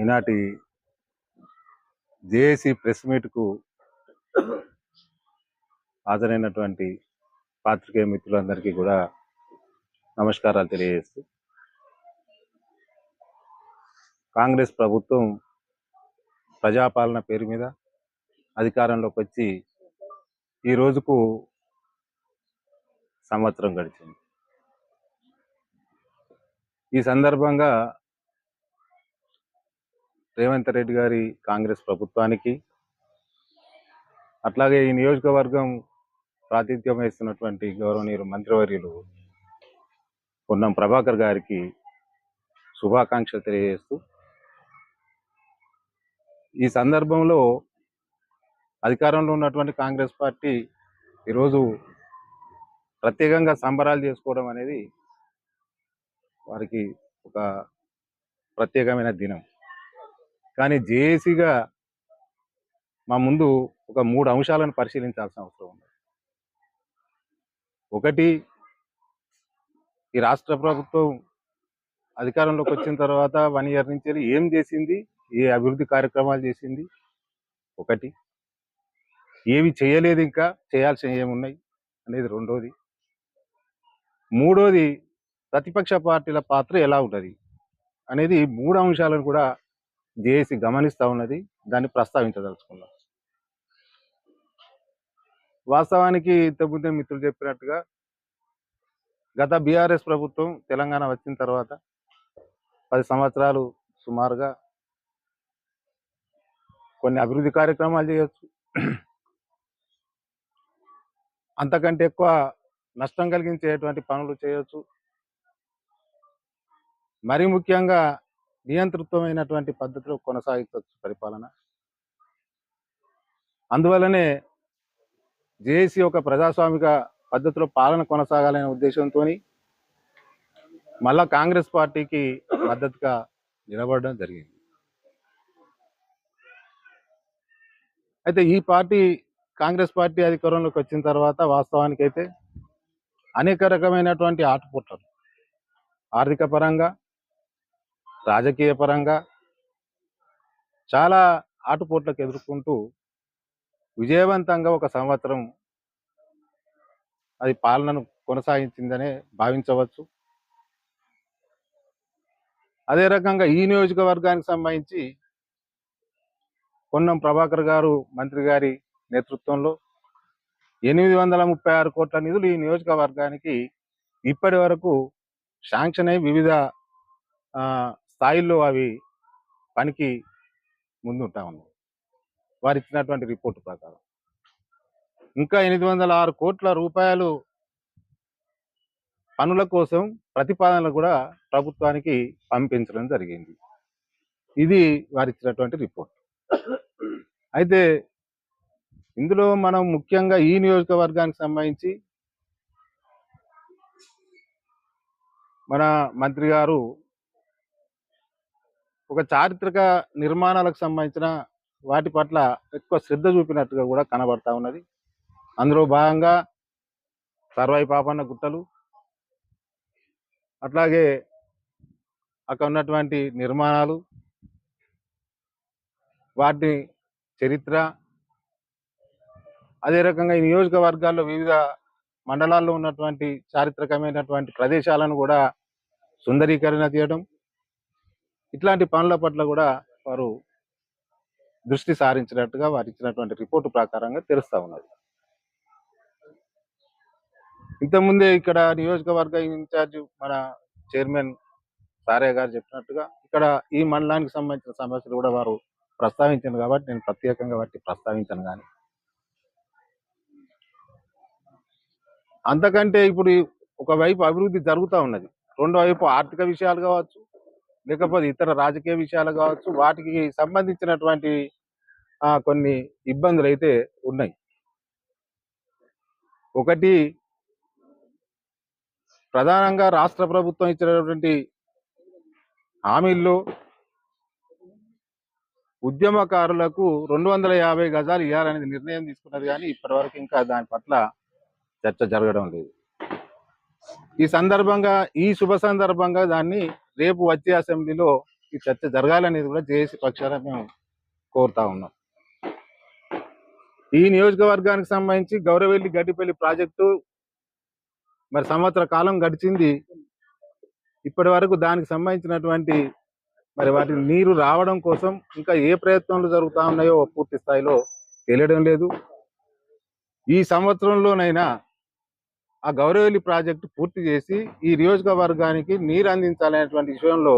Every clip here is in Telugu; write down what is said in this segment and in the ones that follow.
ఈనాటి జేఏసీ ప్రెస్ మీట్కు హాజరైనటువంటి పాత్రికేయ మిత్రులందరికీ కూడా నమస్కారాలు తెలియజేస్తూ కాంగ్రెస్ ప్రభుత్వం ప్రజాపాలన పేరు మీద అధికారంలోకి వచ్చి ఈ రోజుకు సంవత్సరం గడిచింది. ఈ సందర్భంగా రేవంత్ రెడ్డి గారి కాంగ్రెస్ ప్రభుత్వానికి అట్లాగే ఈ నియోజకవర్గం ప్రాతినిధ్యం వహిస్తున్నటువంటి గౌరవనీయులు మంత్రివర్యులు పొన్నం ప్రభాకర్ గారికి శుభాకాంక్షలు తెలియజేస్తూ ఈ సందర్భంలో అధికారంలో ఉన్నటువంటి కాంగ్రెస్ పార్టీ ఈరోజు ప్రత్యేకంగా సంబరాలు చేసుకోవడం అనేది వారికి ఒక ప్రత్యేకమైన దినం. కానీ జేఏసీగా మా ముందు ఒక మూడు అంశాలను పరిశీలించాల్సిన అవసరం ఉంది. ఒకటి ఈ రాష్ట్ర ప్రభుత్వం అధికారంలోకి వచ్చిన తర్వాత వన్ ఇయర్ నుంచి ఏం చేసింది? ఏ అభివృద్ధి కార్యక్రమాలు చేసింది? ఒకటి ఏవి చేయలేదు ఇంకా చేయాల్సిన ఏమున్నాయి అనేది రెండోది. మూడోది ప్రతిపక్ష పార్టీల పాత్ర ఎలా ఉంటుంది అనేది మూడు అంశాలను కూడా జేఏసీ గమనిస్తూ ఉన్నది దాన్ని ప్రస్తావించదలుచుకున్నాం. వాస్తవానికి ఇంతకుముందే మిత్రులు చెప్పినట్టుగా గత బీఆర్ఎస్ ప్రభుత్వం తెలంగాణ వచ్చిన తర్వాత పది సంవత్సరాలు సుమారుగా కొన్ని అభివృద్ధి కార్యక్రమాలు చేయొచ్చు. అంతకంటే ఎక్కువ నష్టం కలిగించేటువంటి పనులు చేయొచ్చు. మరి ముఖ్యంగా నియంతృత్వమైనటువంటి పద్ధతిలో కొనసాగించవచ్చు పరిపాలన. అందువల్లనే జేఏసీ ఒక ప్రజాస్వామిక పద్ధతిలో పాలన కొనసాగాలనే ఉద్దేశంతో మళ్ళా కాంగ్రెస్ పార్టీకి మద్దతుగా నిలబడడం జరిగింది. అయితే ఈ పార్టీ కాంగ్రెస్ పార్టీ అధికారంలోకి వచ్చిన తర్వాత వాస్తవానికి అయితే అనేక రకమైనటువంటి ఆటపుట్టలు ఆర్థిక పరంగా రాజకీయ పరంగా చాలా ఆటుపోట్లకు ఎదుర్కొంటూ విజయవంతంగా ఒక సంవత్సరం అది పాలనను కొనసాగించిందనే భావించవచ్చు. అదే రకంగా ఈ నియోజకవర్గానికి సంబంధించి కొన్నం ప్రభాకర్ గారు మంత్రి గారి నేతృత్వంలో ఎనిమిది వందల ముప్పై ఆరు కోట్ల నిధులు ఈ నియోజకవర్గానికి ఇప్పటి వరకు శాంక్షన్ అయి వివిధ స్థాయిల్లో అవి పనికి ముందుంటా ఉన్నాయి వారు ఇచ్చినటువంటి రిపోర్టు ప్రకారం. ఇంకా ఎనిమిది వందల ఆరు కోట్ల రూపాయలు పనుల కోసం ప్రతిపాదనలు కూడా ప్రభుత్వానికి పంపించడం జరిగింది. ఇది వారు ఇచ్చినటువంటి రిపోర్ట్. అయితే ఇందులో మనం ముఖ్యంగా ఈ నియోజకవర్గానికి సంబంధించి మన మంత్రి గారు ఒక చారిత్రక నిర్మాణాలకు సంబంధించిన వాటి పట్ల ఎక్కువ శ్రద్ధ చూపినట్టుగా కూడా కనబడతా ఉన్నది. అందులో భాగంగా సర్వాయి పాపన్న గుట్టలు అట్లాగే అక్కడ ఉన్నటువంటి నిర్మాణాలు వాటి చరిత్ర అదే రకంగా ఈ నియోజకవర్గాల్లో వివిధ మండలాల్లో ఉన్నటువంటి చారిత్రకమైనటువంటి ప్రదేశాలను కూడా సుందరీకరణ చేయడం ఇట్లాంటి పనుల పట్ల కూడా వారు దృష్టి సారించినట్టుగా వారు ఇచ్చినటువంటి రిపోర్టు ప్రకారంగా తెలుస్తా ఉన్నది. ఇంతకుముందే ఇక్కడ నియోజకవర్గ ఇన్ఛార్జ్ మన చైర్మన్ సారే గారు చెప్పినట్టుగా ఇక్కడ ఈ మండలానికి సంబంధించిన సమస్యలు కూడా వారు ప్రస్తావించాను కాబట్టి నేను ప్రత్యేకంగా వాటిని ప్రస్తావించాను కానీ అంతకంటే ఇప్పుడు ఒకవైపు అభివృద్ధి జరుగుతూ ఉన్నది. రెండో వైపు ఆర్థిక విషయాలు కావచ్చు లేకపోతే ఇతర రాజకీయ విషయాలు కావచ్చు వాటికి సంబంధించినటువంటి కొన్ని ఇబ్బందులు అయితే ఉన్నాయి. ఒకటి ప్రధానంగా రాష్ట్ర ప్రభుత్వం ఇచ్చినటువంటి హామీల్లో ఉద్యమకారులకు రెండు వందల యాభై గజాలు ఇవ్వాలనేది నిర్ణయం తీసుకున్నది కానీ ఇప్పటివరకు ఇంకా దాని పట్ల చర్చ జరగడం లేదు. ఈ సందర్భంగా ఈ శుభ సందర్భంగా దాన్ని రేపు వచ్చే అసెంబ్లీలో ఈ చర్చ జరగాలనేది కూడా జేఏసీ పక్షాన మేము కోరుతా ఉన్నాం. ఈ నియోజకవర్గానికి సంబంధించి గౌరవెల్లి గడ్డిపల్లి ప్రాజెక్టు మరి సంవత్సర కాలం గడిచింది. ఇప్పటి వరకు దానికి సంబంధించినటువంటి మరి వాటి నీరు రావడం కోసం ఇంకా ఏ ప్రయత్నాలు జరుగుతా ఉన్నాయో పూర్తి స్థాయిలో తెలియడం లేదు. ఈ సంవత్సరంలోనైనా ఆ గౌరవెల్లి ప్రాజెక్టు పూర్తి చేసి ఈ నియోజకవర్గానికి నీరు అందించాలనేటువంటి విషయంలో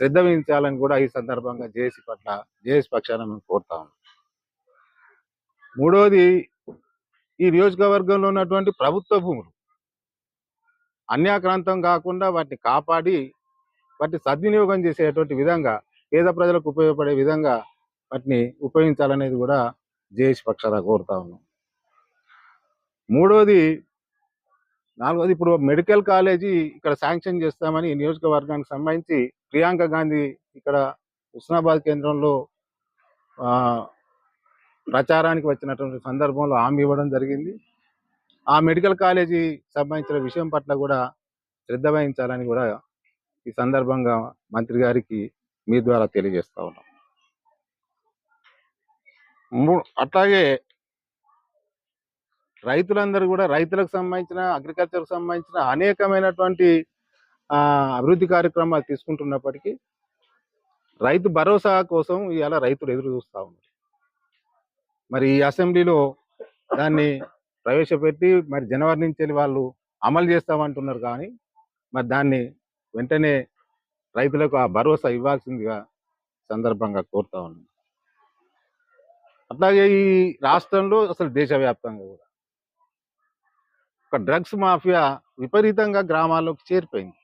శ్రద్ధ వహించాలని కూడా ఈ సందర్భంగా జేఏసీ పట్ల జేఏసీ పక్షాన మేము కోరుతా ఉన్నాం. మూడవది ఈ నియోజకవర్గంలో ఉన్నటువంటి ప్రభుత్వ భూములు అన్యాక్రాంతం కాకుండా వాటిని కాపాడి వాటిని సద్వినియోగం చేసేటువంటి విధంగా పేద ప్రజలకు ఉపయోగపడే విధంగా వాటిని ఉపయోగించాలనేది కూడా జేఏసీ పక్షాన కోరుతా ఉన్నాం. మూడవది నాలుగోది ఇప్పుడు మెడికల్ కాలేజీ ఇక్కడ శాంక్షన్ చేస్తామని నియోజకవర్గానికి సంబంధించి ప్రియాంక గాంధీ ఇక్కడ హుస్నాబాద్ కేంద్రంలో ప్రచారానికి వచ్చినటువంటి సందర్భంలో హామీ ఇవ్వడం జరిగింది. ఆ మెడికల్ కాలేజీ సంబంధించిన విషయం పట్ల కూడా శ్రద్ధ వహించాలని కూడా ఈ సందర్భంగా మంత్రి గారికి మీ ద్వారా తెలియజేస్తా ఉన్నాం. మూ- అట్లాగే రైతులందరూ కూడా రైతులకు సంబంధించిన అగ్రికల్చర్కి సంబంధించిన అనేకమైనటువంటి అభివృద్ధి కార్యక్రమాలు తీసుకుంటున్నప్పటికీ రైతు భరోసా కోసం ఇవాళ రైతులు ఎదురు చూస్తూ ఉన్నారు. మరి ఈ అసెంబ్లీలో దాన్ని ప్రవేశపెట్టి మరి జనవరి నుంచి వెళ్ళి వాళ్ళు అమలు చేస్తామంటున్నారు కానీ మరి దాన్ని వెంటనే రైతులకు ఆ భరోసా ఇవ్వాల్సిందిగా సందర్భంగా కోరుతా ఉన్నాను అట్లాగే ఈ రాష్ట్రంలో అసలు దేశవ్యాప్తంగా కూడా ఒక డ్రగ్స్ మాఫియా విపరీతంగా గ్రామాల్లోకి చేరిపోయింది.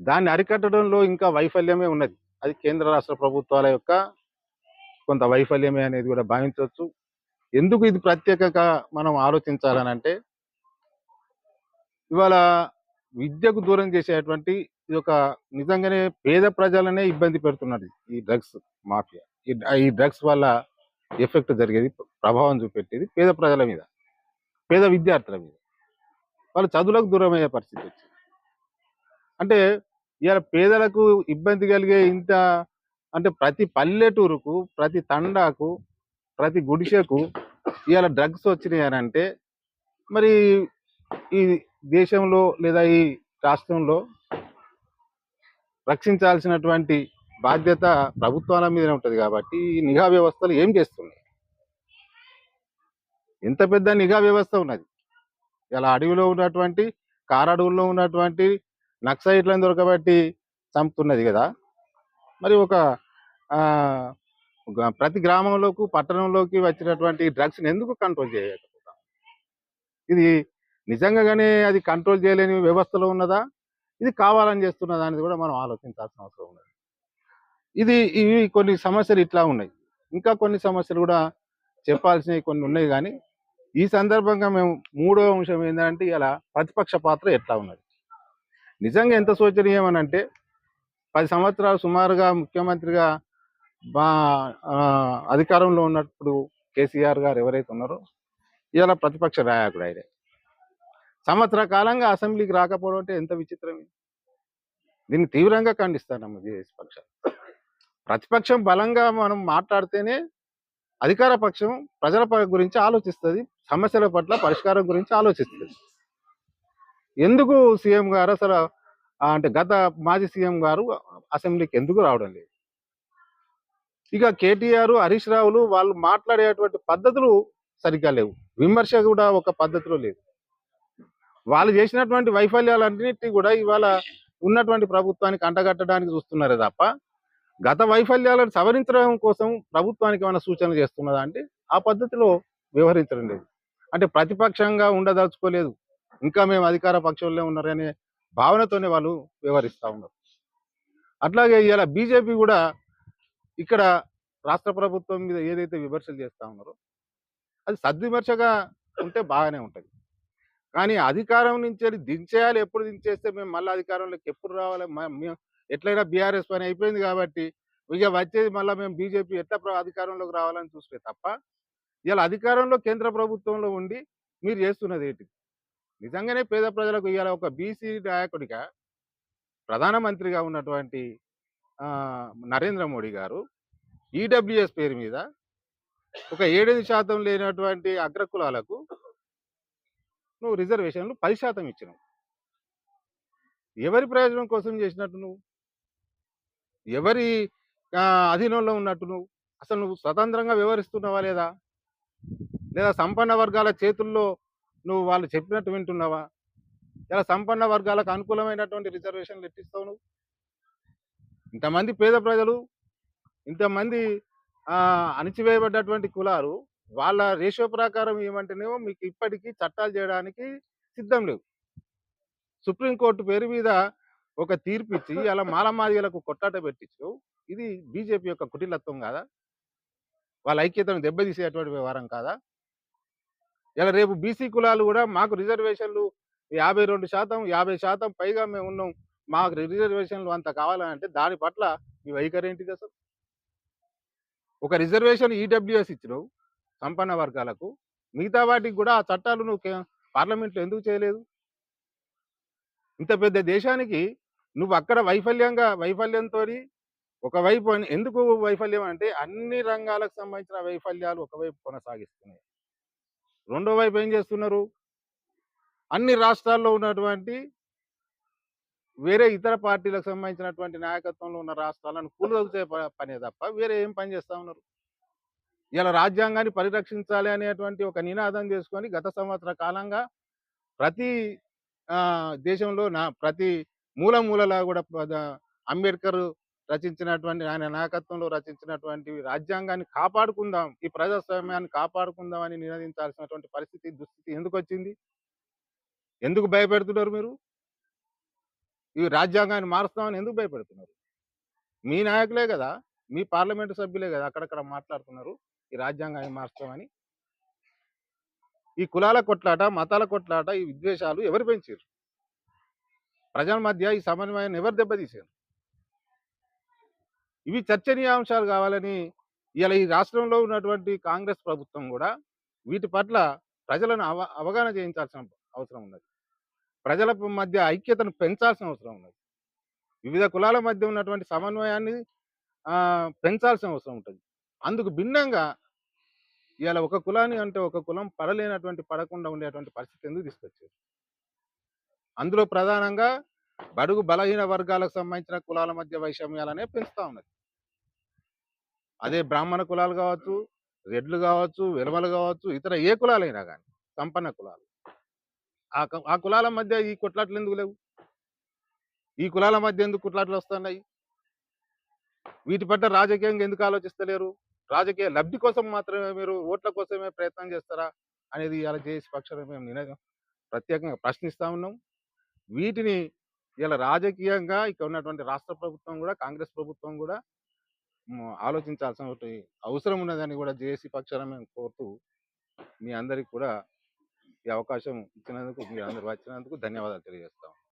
దాన్ని అరికట్టడంలో ఇంకా వైఫల్యమే ఉన్నది. అది కేంద్ర రాష్ట్ర ప్రభుత్వాల యొక్క కొంత వైఫల్యమే అనేది కూడా భావించవచ్చు. ఎందుకు ఇది ప్రత్యేకంగా మనం ఆలోచించాలని అంటే ఇవాళ విద్యకు దూరం చేసేటువంటి ఇది ఒక నిజంగానే పేద ప్రజలనే ఇబ్బంది పెడుతున్నది ఈ డ్రగ్స్ మాఫియా. ఈ డ్రగ్స్ వల్ల ఎఫెక్ట్ జరిగేది ప్రభావం చూపెట్టేది పేద ప్రజల మీద. పేద విద్యార్థుల మీద. వాళ్ళు చదువులకు దూరం అయ్యే పరిస్థితి వచ్చింది. అంటే ఇవాళ పేదలకు ఇబ్బంది కలిగే ఇంత అంటే ప్రతి పల్లెటూరుకు ప్రతి తండాకు ప్రతి గుడిసెకు ఇవాళ డ్రగ్స్ వచ్చినాయి అని అంటే మరి ఈ దేశంలో లేదా ఈ రాష్ట్రంలో రక్షించాల్సినటువంటి బాధ్యత ప్రభుత్వాల మీదనే ఉంటుంది కాబట్టి ఈ నిఘా వ్యవస్థలు ఏం చేస్తున్నాయి? ఇంత పెద్ద నిఘా వ్యవస్థ ఉన్నది. ఇలా అడవిలో ఉన్నటువంటి కారడవుల్లో ఉన్నటువంటి నక్సైట్లను దొరకబట్టి చంపుతున్నది కదా. మరి ఒక ఒక ప్రతి గ్రామంలోకి పట్టణంలోకి వచ్చినటువంటి డ్రగ్స్ని ఎందుకు కంట్రోల్ చేయకపోతాం ఇది నిజంగానే అది కంట్రోల్ చేయలేని వ్యవస్థలో ఉన్నదా? ఇది కావాలని చేస్తున్నదా అనేది కూడా మనం ఆలోచించాల్సిన అవసరం ఉన్నది. ఇది ఇవి కొన్ని సమస్యలు ఇట్లా ఉన్నాయి. ఇంకా కొన్ని సమస్యలు కూడా చెప్పాల్సినవి కొన్ని ఉన్నాయి కానీ ఈ సందర్భంగా మేము మూడో అంశం ఏంటంటే ఇలా ప్రతిపక్ష పాత్ర ఎట్లా ఉన్నది? నిజంగా ఎంత శోచనీయం అని అంటే పది సంవత్సరాలు సుమారుగా ముఖ్యమంత్రిగా మా అధికారంలో ఉన్నప్పుడు కేసీఆర్ గారు ఎవరైతే ఉన్నారో ఇలా ప్రతిపక్ష నాయకుడు ఆయన. సంవత్సర కాలంగా అసెంబ్లీకి రాకపోవడం అంటే ఎంత విచిత్రం దీన్ని తీవ్రంగా ఖండిస్తానమ్మ జేఎస్ పక్షం ప్రతిపక్షం బలంగా మనం మాట్లాడితేనే అధికార పక్షం ప్రజల గురించి ఆలోచిస్తుంది సమస్యల పట్ల పరిష్కారం గురించి ఆలోచిస్తుంది. ఎందుకు సీఎం గారు అసలు అంటే గత మాజీ సీఎం గారు అసెంబ్లీకి ఎందుకు రావడం లేదు? ఇక కేటీఆర్ హరీష్ రావులు వాళ్ళు మాట్లాడేటువంటి పద్ధతులు సరిగ్గా లేవు. విమర్శ కూడా ఒక పద్ధతిలో లేదు. వాళ్ళు చేసినటువంటి వైఫల్యాలన్నింటినీ కూడా ఇవాళ ఉన్నటువంటి ప్రభుత్వానికి అంటగట్టడానికి చూస్తున్నారే తప్ప గత వైఫల్యాలను సవరించడం కోసం ప్రభుత్వానికి ఏమైనా సూచనలు చేస్తున్నదా అంటే ఆ పద్ధతిలో వ్యవహరించడం లేదు. అంటే ప్రతిపక్షంగా ఉండదలుచుకోలేదు. ఇంకా మేము అధికార పక్షంలో ఉన్నారనే భావనతోనే వాళ్ళు వ్యవహరిస్తూ ఉన్నారు. అట్లాగే ఇలా బీజేపీ కూడా ఇక్కడ రాష్ట్ర ప్రభుత్వం మీద ఏదైతే విమర్శలు చేస్తూ ఉన్నారో అది సద్విమర్శగా ఉంటే బాగానే ఉంటుంది. కానీ అధికారం నుంచి దించేయాలి ఎప్పుడు దించేస్తే మేము మళ్ళీ అధికారంలోకి ఎప్పుడు రావాలి మ- మేము ఎట్లయినా బీఆర్ఎస్ పని అయిపోయింది కాబట్టి ఇక వచ్చేది మళ్ళీ మేము బీజేపీ ఎట్లా ప్ర- అధికారంలోకి రావాలని చూస్తే తప్ప ఇలా అధికారంలో కేంద్ర ప్రభుత్వంలో ఉండి మీరు చేస్తున్నది ఏంటి నిజంగానే పేద ప్రజలకు ఇవాళ ఒక బీసీ నాయకుడిగా ప్రధానమంత్రిగా ఉన్నటువంటి నరేంద్ర మోడీ గారు ఈడబ్ల్యూఎస్ పేరు మీద ఒక ఏడెనిమిది శాతం లేనటువంటి అగ్రకులాలకు నువ్వు రిజర్వేషన్లు పది శాతం ఇచ్చినావు. ఎవరి ప్రయోజనం కోసం చేసినట్టు నువ్వు? ఎవరి అధీనంలో ఉన్నట్టు నువ్వు? అసలు నువ్వు స్వతంత్రంగా వ్యవహరిస్తున్నావా లేదా? లేదా సంపన్న వర్గాల చేతుల్లో నువ్వు వాళ్ళు చెప్పినట్టు వింటున్నావా? ఇలా సంపన్న వర్గాలకు అనుకూలమైనటువంటి రిజర్వేషన్లు ఎట్టిస్తావు నువ్వు? ఇంతమంది పేద ప్రజలు ఇంతమంది అణిచివేయబడ్డటువంటి కులాలు వాళ్ళ రేషియో ప్రకారం ఏమంటేనేమో మీకు ఇప్పటికీ చట్టాలు చేయడానికి సిద్ధం లేవు. సుప్రీంకోర్టు పేరు మీద ఒక తీర్పు ఇచ్చి అలా మాలమాదిగలకు కొట్టాట పెట్టించు ఇది బీజేపీ యొక్క కుటిలత్వం కాదా? వాళ్ళ ఐక్యతను దెబ్బతీసేటువంటి వ్యవహారం కాదా? ఇలా రేపు బీసీ కులాలు కూడా మాకు రిజర్వేషన్లు యాభై రెండు శాతం యాభై శాతం పైగా మేము ఉన్నాం. మాకు రిజర్వేషన్లు అంత కావాలంటే దాని పట్ల మీ వైఖరి ఏంటిది అసలు? ఒక రిజర్వేషన్ ఈడబ్ల్యూఎస్ ఇచ్చినావు సంపన్న వర్గాలకు. మిగతా వాటికి కూడా ఆ చట్టాలు నువ్వు కే- పార్లమెంట్లో ఎందుకు చేయలేదు? ఇంత పెద్ద దేశానికి నువ్వు అక్కడ వైఫల్యంగా వైఫల్యంతో ఒకవైపు అని- ఎందుకు వైఫల్యం అంటే అన్ని రంగాలకు సంబంధించిన వైఫల్యాలు ఒకవైపు కొనసాగిస్తున్నాయి. రెండో వైపు ఏం చేస్తున్నారు? అన్ని రాష్ట్రాల్లో ఉన్నటువంటి వేరే ఇతర పార్టీలకు సంబంధించినటువంటి నాయకత్వంలో ఉన్న రాష్ట్రాలను కూలదొలిచే పనే తప్ప వేరే ఏం పని చేస్తా ఉన్నారు? ఇలా రాజ్యాంగాన్ని పరిరక్షించాలి అనేటువంటి ఒక నినాదం చేసుకొని గత సంవత్సర కాలంగా ప్రతి దేశంలో నా ప్రతి మూల మూలలా కూడా అంబేద్కర్ రచించినటువంటి ఆయన నాయకత్వంలో రచించినటువంటి రాజ్యాంగాన్ని కాపాడుకుందాం ఈ ప్రజాస్వామ్యాన్ని కాపాడుకుందాం అని నినదించాల్సినటువంటి పరిస్థితి దుస్థితి ఎందుకు వచ్చింది ఎందుకు భయపెడుతున్నారు మీరు? ఈ రాజ్యాంగాన్ని మారుస్తామని ఎందుకు భయపెడుతున్నారు? మీ నాయకులే కదా మీ పార్లమెంటు సభ్యులే కదా అక్కడక్కడ మాట్లాడుతున్నారు ఈ రాజ్యాంగాన్ని మారుస్తామని. ఈ కులాల కొట్లాట మతాల కొట్లాట ఈ విద్వేషాలు ఎవరు పెంచారు ప్రజల మధ్య ఈ సమన్వయాన్ని ఎవరు దెబ్బతీసారు ఇవి చర్చనీయాంశాలు కావాలని ఇలా ఈ రాష్ట్రంలో ఉన్నటువంటి కాంగ్రెస్ ప్రభుత్వం కూడా వీటి పట్ల ప్రజలను అవ అవగాహన చేయించాల్సిన అవసరం ఉన్నది. ప్రజల మధ్య ఐక్యతను పెంచాల్సిన అవసరం ఉన్నది. వివిధ కులాల మధ్య ఉన్నటువంటి సమన్వయాన్ని పెంచాల్సిన అవసరం ఉంటుంది. అందుకు భిన్నంగా ఇవాళ ఒక కులాన్ని అంటే ఒక కులం పడలేనటువంటి పడకుండా ఉండేటువంటి పరిస్థితి ఎందుకు తీసుకొచ్చారు? అందులో ప్రధానంగా బడుగు బలహీన వర్గాలకు సంబంధించిన కులాల మధ్య వైషమ్యాలనే పెంచుతూ ఉన్నది. అదే బ్రాహ్మణ కులాలు కావచ్చు రెడ్లు కావచ్చు వెలమలు కావచ్చు ఇతర ఏ కులాలైనా కానీ సంపన్న కులాలు. ఆ ఆ కులాల మధ్య ఈ కొట్లాట్లు ఎందుకు లేవు? ఈ కులాల మధ్య ఎందుకు కుట్లాట్లు వస్తున్నాయి? వీటి పట్ల రాజకీయంగా ఎందుకు ఆలోచిస్తలేరు? రాజకీయ లబ్ధి కోసం మాత్రమే మీరు ఓట్ల కోసమే ప్రయత్నం చేస్తారా? అనేది ఇలా చేసి పక్షాన మేము నిన- ప్రత్యేకంగా ప్రశ్నిస్తా ఉన్నాం. వీటిని ఇలా రాజకీయంగా ఇక్కడ ఉన్నటువంటి రాష్ట్ర ప్రభుత్వం కూడా కాంగ్రెస్ ప్రభుత్వం కూడా ఆలోచించాల్సిన ఒకటి అవసరం ఉన్నదని కూడా జేఏసీ పక్షాన మేము కోరుతూ మీ అందరికి కూడా ఈ అవకాశం ఇచ్చినందుకు మీరు అందరు వచ్చినందుకు ధన్యవాదాలు తెలియజేస్తాం